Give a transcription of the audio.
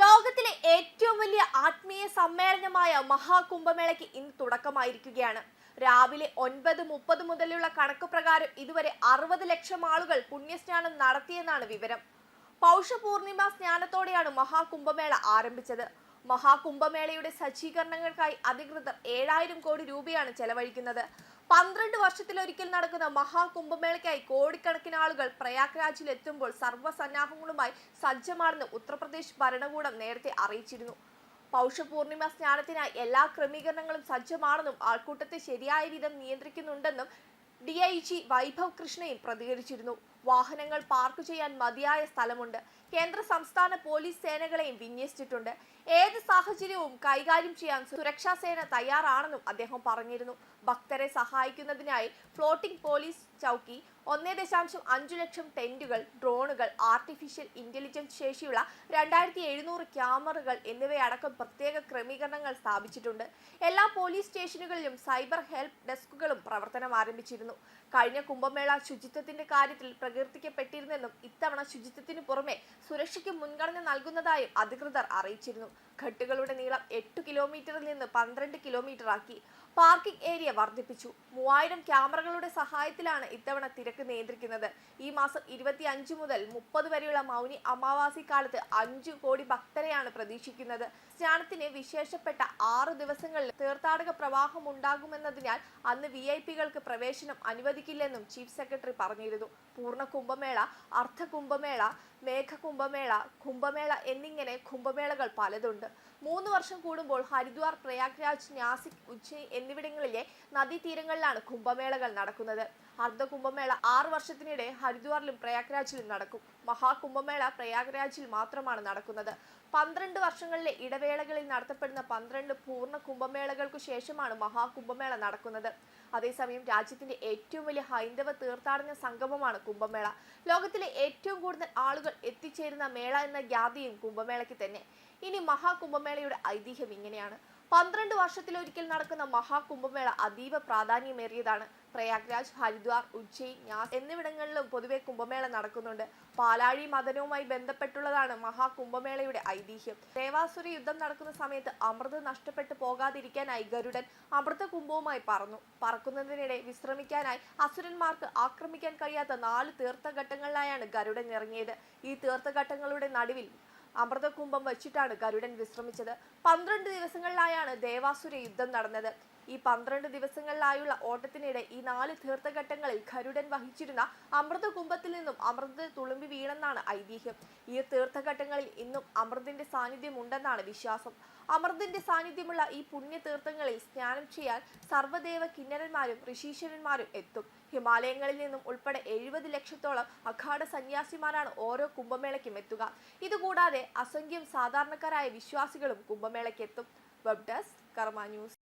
ലോകത്തിലെ ഏറ്റവും വലിയ ആത്മീയ സമ്മേളനമായ മഹാകുംഭമേളയ്ക്ക് ഇന്ന് തുടക്കമായിരിക്കുകയാണ്. രാവിലെ ഒൻപത് മുപ്പത് മുതലുള്ള കണക്ക് പ്രകാരം ഇതുവരെ അറുപത് ലക്ഷം ആളുകൾ പുണ്യസ്നാനം നടത്തിയെന്നാണ് വിവരം. പൗഷപൂർണിമ സ്നാനത്തോടെയാണ് മഹാകുംഭമേള ആരംഭിച്ചത്. മഹാകുംഭമേളയുടെ സജ്ജീകരണങ്ങൾക്കായി അധികൃതർ ഏഴായിരം കോടി രൂപയാണ് ചെലവഴിക്കുന്നത്. പന്ത്രണ്ട് വർഷത്തിലൊരിക്കൽ നടക്കുന്ന മഹാകുംഭമേളയ്ക്കായി കോടിക്കണക്കിന് ആളുകൾ പ്രയാഗ്രാജിൽ എത്തുമ്പോൾ സർവസന്നാഹങ്ങളുമായി സജ്ജമാണെന്ന് ഉത്തർപ്രദേശ് ഭരണകൂടം നേരത്തെ അറിയിച്ചിരുന്നു. പൗഷപൂർണിമ സ്നാനത്തിനായി എല്ലാ ക്രമീകരണങ്ങളും സജ്ജമാണെന്നും ആൾക്കൂട്ടത്തെ ശരിയായ വിധം നിയന്ത്രിക്കുന്നുണ്ടെന്നും ഡി ഐ ജി വൈഭവ് കൃഷ്ണയും പ്രതികരിച്ചിരുന്നു. വാഹനങ്ങൾ പാർക്ക് ചെയ്യാൻ മതിയായ സ്ഥലമുണ്ട്. കേന്ദ്ര സംസ്ഥാന പോലീസ് സേനകളെയും വിന്യസിച്ചിട്ടുണ്ട്. ഏത് സാഹചര്യവും കൈകാര്യം ചെയ്യാൻ സുരക്ഷാ സേന തയ്യാറാണെന്നും അദ്ദേഹം പറഞ്ഞിരുന്നു. ഭക്തരെ സഹായിക്കുന്നതിനായി ഫ്ലോട്ടിംഗ് പോലീസ് ചൗക്കി ഒന്നേ ദശാംശം അഞ്ചു ലക്ഷം ടെന്റുകൾ ഡ്രോണുകൾ ആർട്ടിഫിഷ്യൽ ഇന്റലിജൻസ് ശേഷിയുള്ള രണ്ടായിരത്തി എഴുന്നൂറ് ക്യാമറകൾ എന്നിവയടക്കം പ്രത്യേക ക്രമീകരണങ്ങൾ സ്ഥാപിച്ചിട്ടുണ്ട്. എല്ലാ പോലീസ് സ്റ്റേഷനുകളിലും സൈബർ ഹെൽപ്പ് ഡെസ്കുകളും പ്രവർത്തനം ആരംഭിച്ചിരുന്നു കഴിഞ്ഞ കുംഭമേള ശുചിത്വത്തിന്റെ കാര്യത്തിൽ പ്രകീർത്തിക്കപ്പെട്ടിരുന്നെന്നും ഇത്തവണ ശുചിത്വത്തിനു പുറമെ സുരക്ഷയ്ക്ക് മുൻഗണന നൽകുന്നതായും അധികൃതർ അറിയിച്ചിരുന്നു. ഘട്ടുകളുടെ നീളം എട്ട് കിലോമീറ്ററിൽ നിന്ന് പന്ത്രണ്ട് കിലോമീറ്റർ ആക്കി. പാർക്കിംഗ് ഏരിയ വർദ്ധിപ്പിച്ചു. മൂവായിരം ക്യാമറകളുടെ സഹായത്തിലാണ് ഇത്തവണ തിരക്ക് നിയന്ത്രിക്കുന്നത്. ഈ മാസം ഇരുപത്തി അഞ്ച് മുതൽ മുപ്പത് വരെയുള്ള മൗനി അമാവാസി കാലത്ത് അഞ്ചു കോടി ഭക്തരെയാണ് പ്രതീക്ഷിക്കുന്നത്. സ്നാനത്തിന് വിശേഷപ്പെട്ട ആറു ദിവസങ്ങളിൽ തീർത്ഥാടക പ്രവാഹം ഉണ്ടാകുമെന്നതിനാൽ അന്ന് വി ഐ പികൾക്ക് പ്രവേശനം അനുവദിക്കില്ലെന്നും ചീഫ് സെക്രട്ടറി പറഞ്ഞിരുന്നു. പൂർണ കുംഭമേള അർദ്ധ കുംഭമേള മേഘ കുംഭമേള കുംഭമേള എന്നിങ്ങനെ കുംഭമേളകൾ പലതുണ്ട്. മൂന്ന് വർഷം കൂടുമ്പോൾ ഹരിദ്വാർ പ്രയാഗ്രാജ് നാസിക് ഉജ്ജയിൻ എന്നിവിടങ്ങളിലെ നദീതീരങ്ങളിലാണ് കുംഭമേളകൾ നടക്കുന്നത്. അർദ്ധ കുംഭമേള ആറ് വർഷത്തിനിടെ ഹരിദ്വാറിലും പ്രയാഗ്രാജിലും നടക്കും. മഹാകുംഭമേള പ്രയാഗ്രാജിൽ മാത്രമാണ് നടക്കുന്നത്. പന്ത്രണ്ട് വർഷങ്ങളിലെ ഇടവേളകളിൽ നടത്തപ്പെടുന്ന പന്ത്രണ്ട് പൂർണ കുംഭമേളകൾക്കു ശേഷമാണ് മഹാകുംഭമേള നടക്കുന്നത്. അതേസമയം രാജ്യത്തിന്റെ ഏറ്റവും വലിയ ഹൈന്ദവ തീർത്ഥാടന സംഗമമാണ് കുംഭമേള. ലോകത്തിലെ ഏറ്റവും കൂടുതൽ ആളുകൾ എത്തിച്ചേരുന്ന മേള എന്ന ഖ്യാതിയും കുംഭമേളയ്ക്ക് തന്നെ. ഇനി മഹാകുംഭമേളയുടെ ഐതിഹ്യം ഇങ്ങനെയാണ്. പന്ത്രണ്ട് വർഷത്തിലൊരിക്കൽ നടക്കുന്ന മഹാകുംഭമേള അതീവ പ്രാധാന്യമേറിയതാണ്. പ്രയാഗ്രാജ് ഹരിദ്വാർ ഉജ്ജയിൻ ന്യാസ് എന്നിവിടങ്ങളിലും പൊതുവെ കുംഭമേള നടക്കുന്നുണ്ട്. പാലാഴി മദനവുമായി ബന്ധപ്പെട്ടുള്ളതാണ് മഹാകുംഭമേളയുടെ ഐതിഹ്യം. ദേവാസുര യുദ്ധം നടക്കുന്ന സമയത്ത് അമൃത് നഷ്ടപ്പെട്ടു പോകാതിരിക്കാനായി ഗരുഡൻ അമൃത കുംഭവുമായി പറന്നു. പറക്കുന്നതിനിടെ വിശ്രമിക്കാനായി അസുരന്മാർക്ക് ആക്രമിക്കാൻ കഴിയാത്ത നാല് തീർത്ഥഘട്ടങ്ങളിലായാണ് ഗരുഡൻ ഇറങ്ങിയത്. ഈ തീർത്ഥഘട്ടങ്ങളുടെ നടുവിൽ അമൃതകുംഭം വച്ചിട്ടാണ് ഗരുഡൻ വിശ്രമിച്ചത്. പന്ത്രണ്ട് ദിവസങ്ങളിലായാണ് ദേവാസുര യുദ്ധം നടന്നത്. ഈ പന്ത്രണ്ട് ദിവസങ്ങളിലായുള്ള ഓട്ടത്തിനിടെ ഈ നാല് തീർത്ഥഘട്ടങ്ങളിൽ ഗരുഡൻ വഹിച്ചിരുന്ന അമൃത കുംഭത്തിൽ നിന്നും അമൃത് തുളുമ്പി വീണെന്നാണ് ഐതിഹ്യം. ഈ തീർത്ഥഘട്ടങ്ങളിൽ ഇന്നും അമൃതിന്റെ സാന്നിധ്യം ഉണ്ടെന്നാണ് വിശ്വാസം. അമൃതിന്റെ സാന്നിധ്യമുള്ള ഈ പുണ്യ തീർത്ഥങ്ങളിൽ സ്നാനം ചെയ്യാൻ സർവദേവ കിന്നരന്മാരും ഋഷീശ്വരന്മാരും എത്തും. ഹിമാലയങ്ങളിൽ നിന്നും ഉൾപ്പെടെ എഴുപത് ലക്ഷത്തോളം അഖാഡ സന്യാസിമാരാണ് ഓരോ കുംഭമേളയ്ക്കും എത്തുക. ഇതുകൂടാതെ അസംഖ്യം സാധാരണക്കാരായ വിശ്വാസികളും കുംഭമേളയ്ക്ക് എത്തും വെബ് ഡെസ്ക് കർമ്മ ന്യൂസ്.